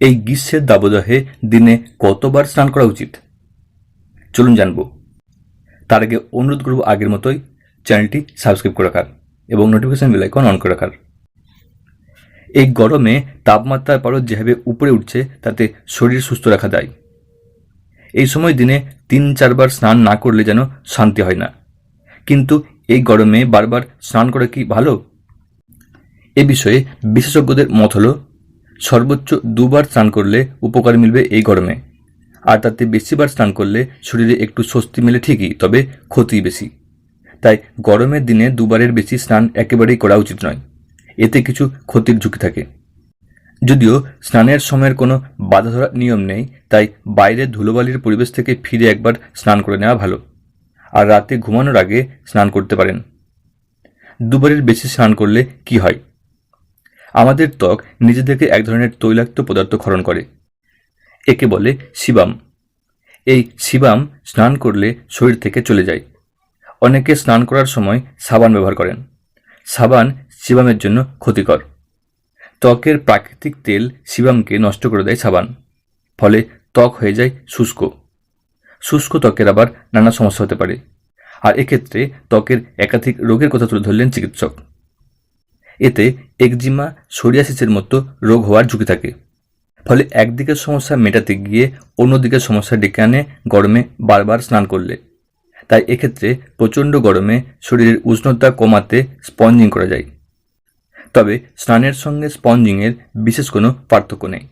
এই গ্রীষ্মের দাবদাহে দিনে কতবার স্নান করা উচিত? চলুন জানব। তার আগে অনুরোধ করব আগের মতোই চ্যানেলটি সাবস্ক্রাইব করে রাখার এবং নোটিফিকেশন বেল আইকন অন করে রাখার। এই গরমে তাপমাত্রার পরও যেভাবে উপরে উঠছে, তাতে শরীর সুস্থ রাখা যায় এই সময় দিনে তিন চারবার স্নান না করলে যেন শান্তি হয় না। কিন্তু এই গরমে বারবার স্নান করা কি ভালো? এ বিষয়ে বিশেষজ্ঞদের মত হলো সর্বোচ্চ দুবার স্নান করলে উপকার মিলবে এই গরমে। আর তাতে বেশিবার স্নান করলে শরীরে একটু স্বস্তি মেলে ঠিকই, তবে ক্ষতি বেশি। তাই গরমের দিনে দুবারের বেশি স্নান একেবারেই করা উচিত নয়। এতে কিছু ক্ষতির ঝুঁকি থাকে। যদিও স্নানের সময়ের কোনো বাধা ধরার নিয়ম নেই, তাই বাইরে ধুলোবালির পরিবেশ থেকে ফিরে একবার স্নান করে নেওয়া ভালো। আর রাতে ঘুমানোর আগে স্নান করতে পারেন। দুবারের বেশি স্নান করলে কি হয়? আমাদের ত্বক নিজে থেকে এক ধরনের তৈলাক্ত পদার্থ ক্ষরণ করে। একে বলে শিবাম। এই শিবাম স্নান করলে শরীর থেকে চলে যায়। অনেকে স্নান করার সময় সাবান ব্যবহার করেন। সাবান শিবামের জন্য ক্ষতিকর। ত্বকের প্রাকৃতিক তেল শিবামকে নষ্ট করে দেয় সাবান, ফলে ত্বক হয়ে যায় শুষ্ক। শুষ্ক ত্বকের আবার নানা সমস্যা হতে পারে। আর এক্ষেত্রে ত্বকের একাধিক রোগের কথা তুলে ধরলেন চিকিৎসক। এতে একজিমা সোরিয়াসিসের মতো রোগ হওয়ার ঝুঁকি থাকে। ফলে একদিকের সমস্যা মেটাতে গিয়ে অন্যদিকের সমস্যা ডেকে আনে গরমে বারবার স্নান করলে। তাই এক্ষেত্রে প্রচণ্ড গরমে শরীরের উষ্ণতা কমাতে স্পঞ্জিং করা যায়। তবে স্নানের সঙ্গে স্পঞ্জিংয়ের বিশেষ কোনো পার্থক্য নেই।